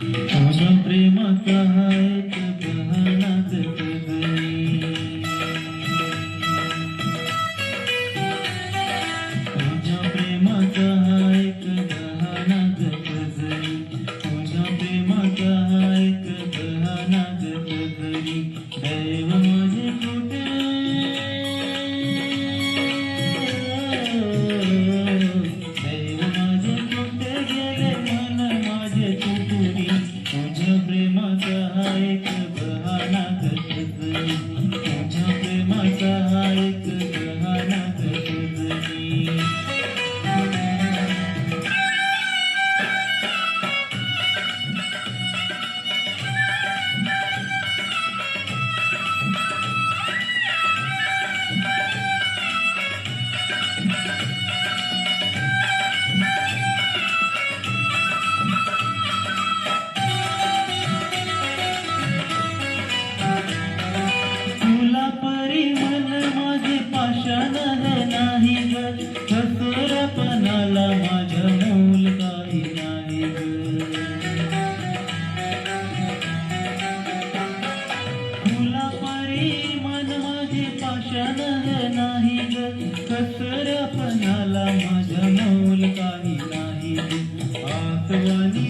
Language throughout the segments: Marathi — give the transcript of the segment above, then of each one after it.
Mm-hmm. तुला परी मन माझे पाषाण नाही कसर पणाला माझ्या मौल काही नाही आसवानी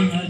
evening.